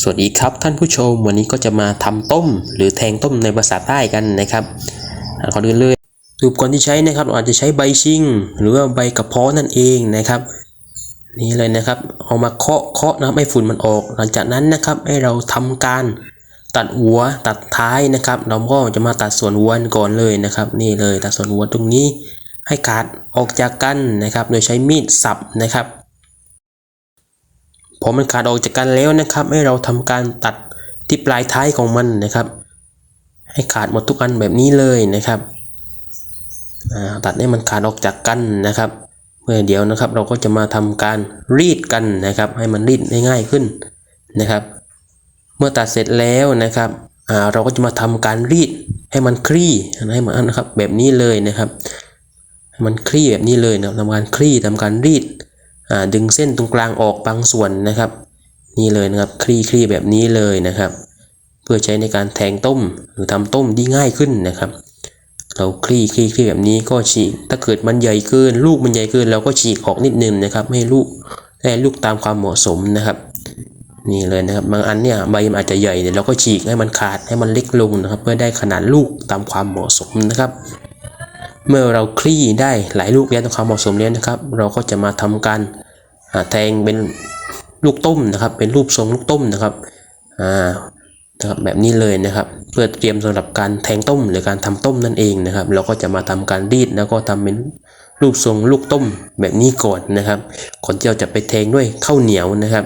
สวัสดีครับท่านผู้ชมวันนี้ก็จะมาทำต้ม หรือแทงต้มในภาษาใต้กันนะครับอ่าก่อนอื่นเลยอุปกรณ์ที่ใช้นะครับอาจจะใช้ใบชิง หรือว่าใบกระเพาะนั่นเองนะครับ นี่เลยนะครับ เอามาเคาะเคาะนะครับให้ฝุ่นมันออก หลังจากนั้นนะครับให้เราทำการตัดหัวตัดท้ายนะครับ เราก็จะมาตัดส่วนหัวก่อนเลยนะครับ นี่เลยตัดส่วนหัวตรงนี้ให้ขาดออกจากกันนะครับ โดยใช้มีดสับนะครับ พอมันขาดออกจากกันแล้วนะครับ ให้เราทำการตัดที่ปลายท้ายของมันนะครับ ให้ขาดหมดทุกอันแบบนี้เลยนะครับตัดให้มันขาดออกจากกันนะครับ เมื่อเดี๋ยวนะครับ เราก็จะมาทำการรีดกันนะครับ ให้มันรีดง่ายขึ้นนะครับ เมื่อตัดเสร็จแล้วนะครับเราก็จะมาทำการรีดให้มันคลี่ให้มันนะครับแบบนี้เลยนะครับ ให้มันคลี่แบบนี้เลยนะทำการคลี่ทำการรีด ดึงเส้นตรงกลางออกบางส่วนนะครับ นี่เลยนะครับคลี่คลี่แบบนี้เลยนะครับ เพื่อใช้ในการแทงต้มหรือทำต้มที่ง่ายขึ้นนะครับ เราคลี่คลี่คลี่แบบนี้ก็ฉีกถ้าเกิดมันใหญ่เกิน ลูกมันใหญ่เกิน เราก็ฉีกออกนิดนึงนะครับ ให้ลูกให้ลูกตามความเหมาะสมนะครับนี่เลยนะครับบางอันเนี่ยใบมันอาจจะใหญ่เนี่ยเราก็ฉีกให้มันขาดให้มันเล็กลงนะครับ เพื่อได้ขนาดลูกตามความเหมาะสมนะครับ เมื่อเราคลี่ได้หลายลูกแล้วตามความเหมาะสมแล้วนะครับ เราก็จะมาทำการแทงเป็นลูกต้มนะครับ เป็นรูปทรงลูกต้มนะครับอ่านะครับแบบนี้เลยนะครับ เพื่อเตรียมสำหรับการแทงต้มหรือการทำต้มนั่นเองนะครับ เราก็จะมาทำการรีดแล้วก็ทำเป็นรูปทรงลูกต้มแบบนี้ก่อนนะครับก่อนที่เราจะไปแทงด้วยข้าวเหนียวนะครับ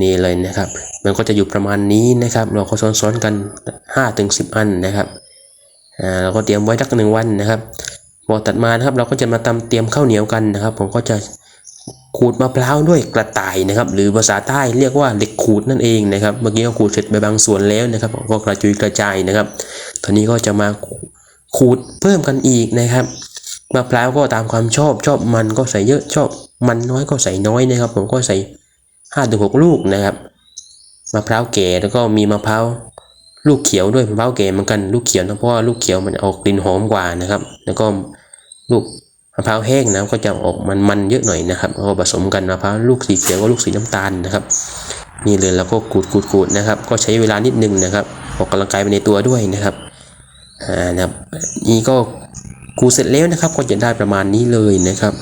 นี่เลยนะครับ มันก็จะอยู่ประมาณนี้นะครับ เราก็ซ้อนๆกัน5ถึง10 อันนะครับ อ่าเราก็เตรียมไว้สักหนึ่งวันนะครับพอตัดมานะครับ เราก็จะมาทำเตรียมข้าวเหนียวกันนะครับ ผมก็จะขูดมะพร้าวด้วยกระต่ายนะครับ หรือภาษาใต้เรียกว่าเหล็กขูดนั่นเองนะครับเมื่อกี้ก็ขูดเสร็จไปบางส่วนแล้วนะครับ ก็กระจุยกระจายนะครับ ตอนนี้ก็จะมาขูดเพิ่มกันอีกนะครับมะพร้าวก็ตามความชอบชอบมันก็ใส่เยอะชอบมันน้อยก็ใส่น้อยนะครับ ผมก็ใส่ห้าถึงหกลูกนะครับมะพร้าวแก่แล้วก็มีมะพร้าว ลูกเขียวด้วยมะพร้าวแก่เหมือนกันลูกเขียวนะเพราะว่าลูกเขียวมันออกกลิ่นหอมกว่านะครับ แล้วก็ลูกมะพร้าวแห้งนะก็จะออกมันๆเยอะหน่อยนะครับก็ผสมกันมะพร้าวลูกสีเขียวกับลูกสีน้ำตาลนะครับนี่เลยแล้วก็ขูดขูดขูดนะครับ ก็ใช้เวลานิดนึงนะครับ ออกกำลังกายไปในตัวด้วยนะครับอ่านะครับนี่ก็ขูดเสร็จแล้วนะครับ ก็จะได้ประมาณนี้เลยนะครับ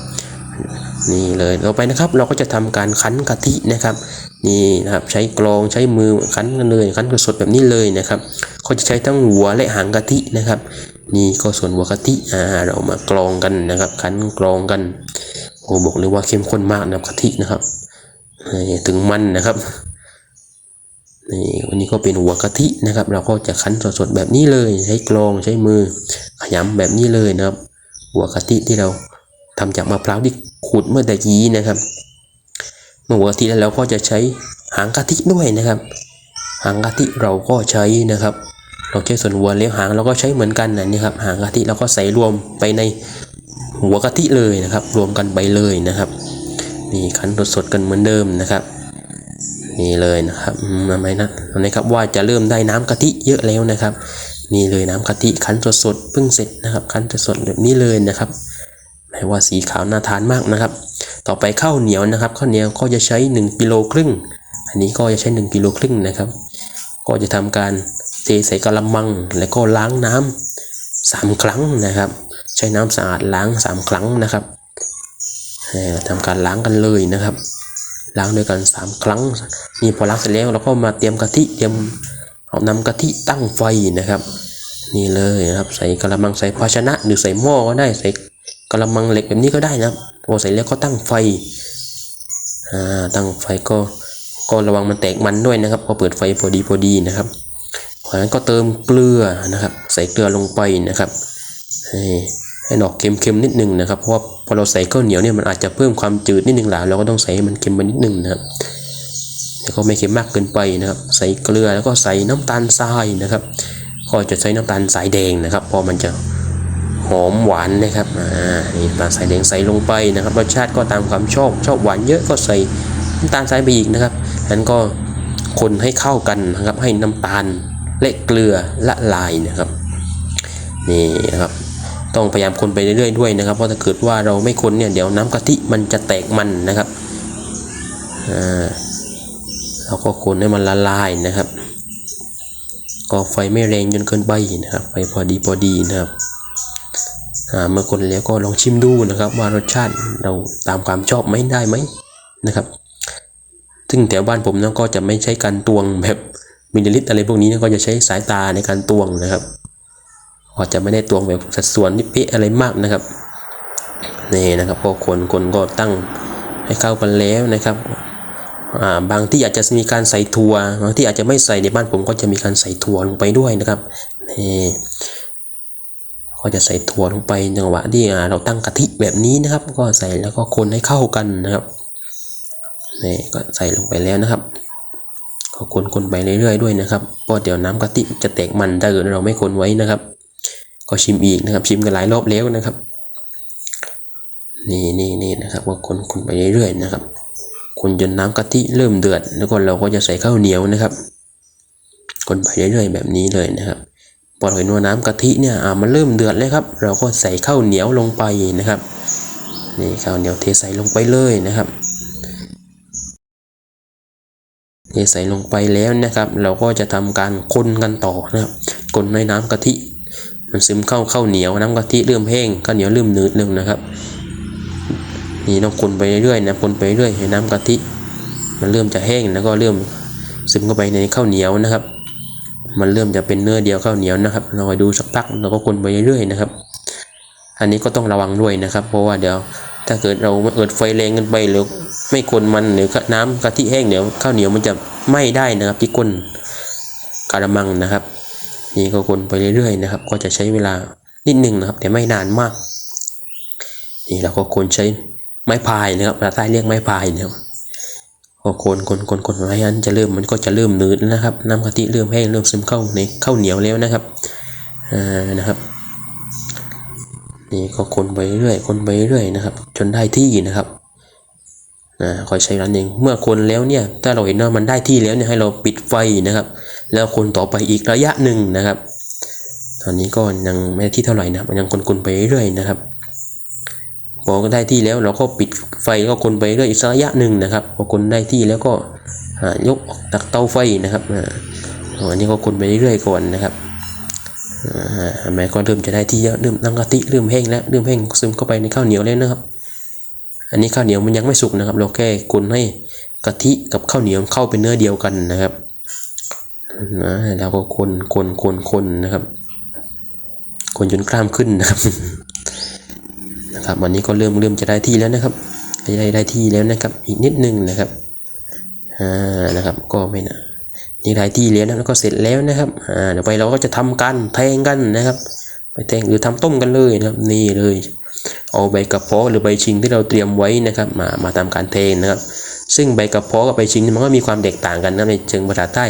นี่เลยต่อไปนะครับเราก็จะทำการคั้นกะทินะครับ นี่นะครับใช้กรองใช้มือคั้นกันเลยคั้นสดแบบนี้เลยนะครับเขาจะใช้ทั้งหัวและหางกะทินะครับ นี่ก็ส่วนหัวกะทิอ่าเรามากรองกันนะครับ คั้นกรองกันโอ้บอกเลยว่าเข้มข้นมากนะกะทินะครับถึงมันนะครับนี่วันนี้ก็เป็นหัวกะทินะครับ เราก็จะคั้นสดๆแบบนี้เลยใช้กรองใช้มือขยำแบบนี้เลยนะครับ หัวกะทิที่เราทำจากมะพร้าวที่ขูดเมื่อตะกี้นะครับ เมื่อหัวกะทิแล้วเราก็จะใช้หางกะทิด้วยนะครับ หางกะทิเราก็ใช้นะครับ เราใช้ส่วนหัวเลี้ยงหางเราก็ใช้เหมือนกันนะนี่ครับหางกะทิเราก็ใส่รวมไปในหัวกะทิเลยนะครับ รวมกันไปเลยนะครับนี่คั้นสดๆกันเหมือนเดิมนะครับนี่เลยนะครับมทำไมนะนะครับว่าจะเริ่มได้น้ำกะทิเยอะแล้วนะครับ นี่เลยน้ำกะทิคั้นสดๆเพิ่งเสร็จนะครับ คั้นสดๆแบบนี้เลยนะครับหมายว่าสีขาวน่าทานมากนะครับ ต่อไปข้าวเหนียวนะครับข้าวเหนียวก็จะใช้ 1กิโลครึ่ง อันนี้ก็จะใช้ 1กิโลครึ่งนะครับ ก็จะทำการเทใส่กระมัง แล้วก็ล้างน้ำสามครั้งนะครับ ใช้น้ำสะอาดล้างสามครั้งนะครับเอ่อทำการล้างกันเลยนะครับ ล้างด้วยกันสามครั้งนี่พอล้างเสร็จแล้วเราก็มาเตรียมกะทิเตรียมเอานำกะทิตั้งไฟนะครับ นี่เลยนะครับ ใส่กระมังใส่ภาชนะหรือใส่หม้อก็ได้ใส่ กระมังเหล็กแบบนี้ก็ได้นะครับพอใส่แล้วก็ตั้งไฟอ่าตั้งไฟก็ก็ระวังมันแตกมันด้วยนะครับพอเปิดไฟพอดีพอดีนะครับจากนั้นก็เติมเกลือนะครับ ใส่เกลือลงไปนะครับให้ให้ดอกเค็มๆนิดนึงนะครับเพราะว่าพอเราใส่ข้าวเหนียวเนี่ยมันอาจจะเพิ่มความจืดนิดนึงหล่ะเราก็ต้องใส่มันเค็มไปนิดนึงนะครับแต่ก็ไม่เค็มมากเกินไปนะครับ ใส่เกลือแล้วก็ใส่น้ำตาลทรายนะครับ ก็จะใช้น้ำตาลสายแดงนะครับ พอมันจะ หอมหวานนะครับอ่านี่ตาลสายแดงใส่ลงไปนะครับรสชาติก็ตามความชอบชอบหวานเยอะก็ใส่น้ำตาลทรายไปอีกนะครับนั้นก็คนให้เข้ากันนะครับให้น้ำตาลและเกลือละลายนะครับนี่นะครับต้องพยายามคนไปเรื่อยๆด้วยนะครับเพราะถ้าเกิดว่าเราไม่คนเนี่ยเดี๋ยวน้ำกะทิมันจะแตกมันนะครับอ่าเราก็คนให้มันละลายนะครับ ก็ไฟไม่แรงจนเกินไปนะครับไฟพอดีพอดีนะครับ เมื่อคนแล้วก็ลองชิมดูนะครับ ว่ารสชาติเราตามความชอบไหมได้ไหมนะครับซึ่งแถวบ้านผมนะก็จะไม่ใช้การตวงแบบมิลลิลิตรอะไรพวกนี้นะก็จะใช้สายตาในการตวงนะครับก็จะไม่ได้ตวงแบบสัดส่วนที่เปะอะไรมากนะครับนี่นะครับพอคนคนก็ตั้งให้เข้ากันแล้วนะครับบางที่อาจจะมีการใส่ถั่วบางที่อาจจะไม่ใส่ในบ้านผมก็จะมีการใส่ถั่วลงไปด้วยนะครับนี่ ก็จะใส่ถั่วลงไปจังหวะที่เราตั้งกะทิแบบนี้นะครับ ก็ใส่แล้วก็คนให้เข้ากันนะครับนี่ก็ใส่ลงไปแล้วนะครับก็คนๆไปเรื่อยๆด้วยนะครับเพราะเดี๋ยวน้ำกะทิจะแตกมันถ้าเกิดเราไม่คนไว้นะครับ ก็ชิมอีกนะครับ ชิมกันหลายรอบแล้วนะครับ นี่นี่นี่นะครับก็คนคนไปเรื่อยๆนะครับ คนจนน้ำกะทิเริ่มเดือด แล้วก็เราก็จะใส่ข้าวเหนียวนะครับ คนไปเรื่อยๆแบบนี้เลยนะครับ พอเราเห็นว่าน้ำกะทิเนี่ยมันเริ่มเดือดแล้วครับ เราก็ใส่ข้าวเหนียวลงไปนะครับนี่ข้าวเหนียวเทใส่ลงไปเลยนะครับเทใส่ลงไปแล้วนะครับ เราก็จะทำการคนกันต่อนะครับคนในน้ำกะทิมันซึมเข้าข้าวเหนียวน้ำกะทิเริ่มแห้งข้าวเหนียวเริ่มหนืดลงนะครับนี่ต้องคนไปเรื่อยๆนะคนไปเรื่อยให้น้ำกะทิมันเริ่มจะแห้งแล้วก็เริ่มซึมเข้าไปในข้าวเหนียวนะครับ มันเริ่มจะเป็นเนื้อเดียวข้าวเหนียวนะครับเราไปดูสักพักเราก็คนไปเรื่อยๆนะครับ อันนี้ก็ต้องระวังด้วยนะครับ เพราะว่าเดี๋ยวถ้าเกิดเราเกิดไฟแรงกันไปหรือไม่คนมันหรือน้ำกะทิแห้งเดี๋ยวข้าวเหนียวมันจะไหม้ได้นะครับ ที่ก้นกระมังนะครับ นี่ก็คนไปเรื่อยๆนะครับ ก็จะใช้เวลานิดหนึ่งนะครับ แต่ไม่นานมาก นี่เราก็คนใช้ไม้พายนะครับภาษาใต้เรียกไม้พายนะครับ คนคนคนคนไม้นั้นจะเริ่มมันก็จะเริ่มหนืดนะครับน้ำกะทิเริ่มแห้งเริ่มซึมเข้าในข้าวเหนียวแล้วนะครับอ่านะครับนี่ก็คนไปเรื่อยคนไปเรื่อยนะครับ จนได้ที่นะครับอ่าคอยใช้ร้านเองเมื่อคนแล้วเนี่ยถ้าเราเห็นว่ามันได้ที่แล้วเนี่ยให้เราปิดไฟนะครับ แล้วคนต่อไปอีกระยะหนึ่งนะครับ ตอนนี้ก็ยังไม่ได้ที่เท่าไหร่นะมันยังคนๆไปเรื่อยนะครับ พอได้ที่แล้วเราก็ปิดไฟแล้วก็คนไปเรื่อยอีกสักระยะหนึ่งนะครับพอคนได้ที่แล้วก็ยกออกจากเตาไฟนะครับอันนี้ก็คนไปเรื่อยๆก่อนนะครับอ่าเห็นไมก็เริ่มจะได้ที่แล้วเริ่มน้ำกะทิเริ่มแห้งแล้วเริ่มแห้งซึมเข้าไปในข้าวเหนียวแล้วนะครับ อันนี้ข้าวเหนียวมันยังไม่สุกนะครับ เราแค่คนให้กะทิกับข้าวเหนียวเข้าเป็นเนื้อเดียวกันนะครับนะแล้วก็คนคนคนคนนะครับ คนจนกล้ามขึ้นนะครับ นะครับวันนี้ก็เริ่มเริ่มจะได้ที่แล้วนะครับได้ได้ที่แล้วนะครับ อีกนิดนึงนะครับอ่านะครับก็ไม่นะนี่ได้ที่แล้วนะแล้วก็เสร็จแล้วนะครับอ่าเดี๋ยวไปเราก็จะทำการแทงกันนะครับ ไปแทงหรือทำต้มกันเลยนะครับ นี่เลย เอาใบกระเพาะหรือใบชิงที่เราเตรียมไว้นะครับ มามาทำการเทงนะครับ ซึ่งใบกระเพาะกับใบชิงมันก็มีความแตกต่างกันนะในเชิงภาษาใต้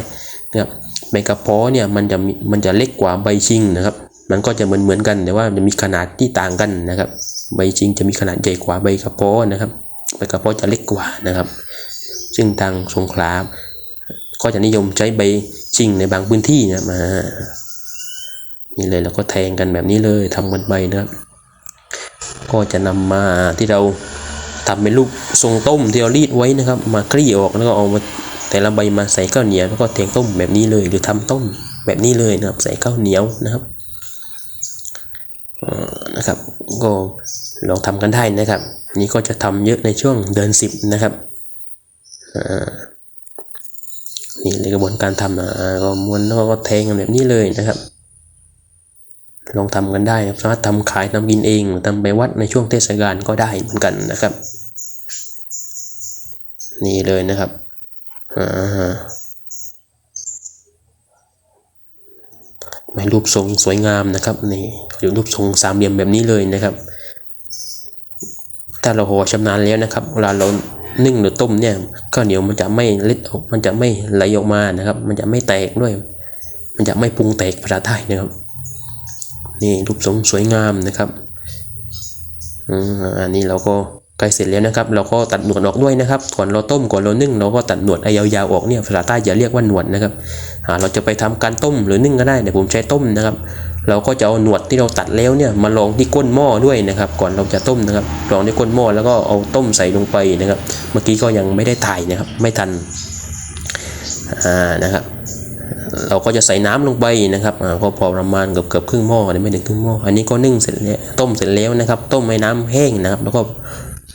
นะครับใบกระเพาะเนี่ยมันจะมันจะเล็กกว่าใบชิงนะครับ มันก็จะเหมือนเหมือนกันแต่ว่ามันมีขนาดที่ต่างกันนะครับ ใบชิงจะมีขนาดใหญ่กว่าใบกระเพาะนะครับ ใบกระเพาะจะเล็กกว่านะครับ ซึ่งทางสงขลาก็จะนิยมใช้ใบชิงในบางพื้นที่นะมานี่เลยเราก็แทงกันแบบนี้เลยทำกันไปนะครับ ก็จะนำมาที่เราทำเป็นลูกทรงต้มที่เรารีดไว้นะครับ มากรีออกแล้วก็เอามาแต่ละใบมาใส่ข้าวเหนียวแล้วก็แทงต้มแบบนี้เลย หรือทำต้มแบบนี้เลยนะครับ ใส่ข้าวเหนียวนะครับ นะครับ ก็ลองทำกันได้นะครับ นี่ก็จะทำเยอะในช่วงเดือนสิบนะครับอ่านี่เลยกระบวนการทำอ่าก็ม้วนแล้วก็แทงแบบนี้เลยนะครับ ลองทำกันได้สามารถทำขายทำกินเองทำไปวัดในช่วงเทศกาลก็ได้เหมือนกันนะครับ นี่เลยนะครับอ่า ไม่รูปทรงสวยงามนะครับนี่อยู่รูปทรงสามเหลี่ยมแบบนี้เลยนะครับ ถ้าเราห่อชำนาญแล้วนะครับเวลาเรานึ่งหรือต้มเนี่ยข้าวเหนียวมันจะไม่เล็ดออกมันจะไม่ไหลออกมานะครับ มันจะไม่แตกด้วย มันจะไม่ปรุงแตกภาษาไทยนะครับ นี่รูปทรงสวยงามนะครับอันนี้เราก็ ใกล้เสร็จแล้วนะครับเราก็ตัดหนวดออกด้วยนะครับก่อนเราต้มก่อนเรานึ่งเราก็ตัดหนวดไอ้ยาวๆออกเนี่ยภาษาใต้จะเรียกว่าหนวดนะครับอ่าเราจะไปทำการต้มหรือนึ่งก็ได้แต่ผมใช้ต้มนะครับ เราก็จะเอาหนวดที่เราตัดแล้วเนี่ยมาลองที่ก้นหม้อด้วยนะครับ ก่อนเราจะต้มนะครับลองที่ก้นหม้อแล้วก็เอาต้มใส่ลงไปนะครับ เมื่อกี้ก็ยังไม่ได้ถ่ายนะครับไม่ทันอ่านะครับเราก็จะใส่น้ำลงไปนะครับอ่าก็พอประมาณเกือบเกือบครึ่งหม้อเนี่ยไม่ถึงครึ่งหม้ออันนี้ก็นึ่งเสร็จแล้วต้มเสร็จแล้วนะครับ ต้มให้น้ำแห้งนะครับ แล้วก็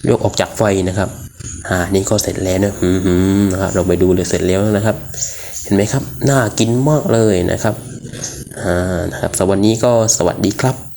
ยกออกจากไฟนะครับอ่านี่ก็เสร็จแล้วนะอืมนะครับเราไปดูเลยเสร็จแล้วนะครับ เห็นไหมครับ น่ากินมากเลยนะครับอ่านะครับสำหรับวันนี้ก็สวัสดีครับ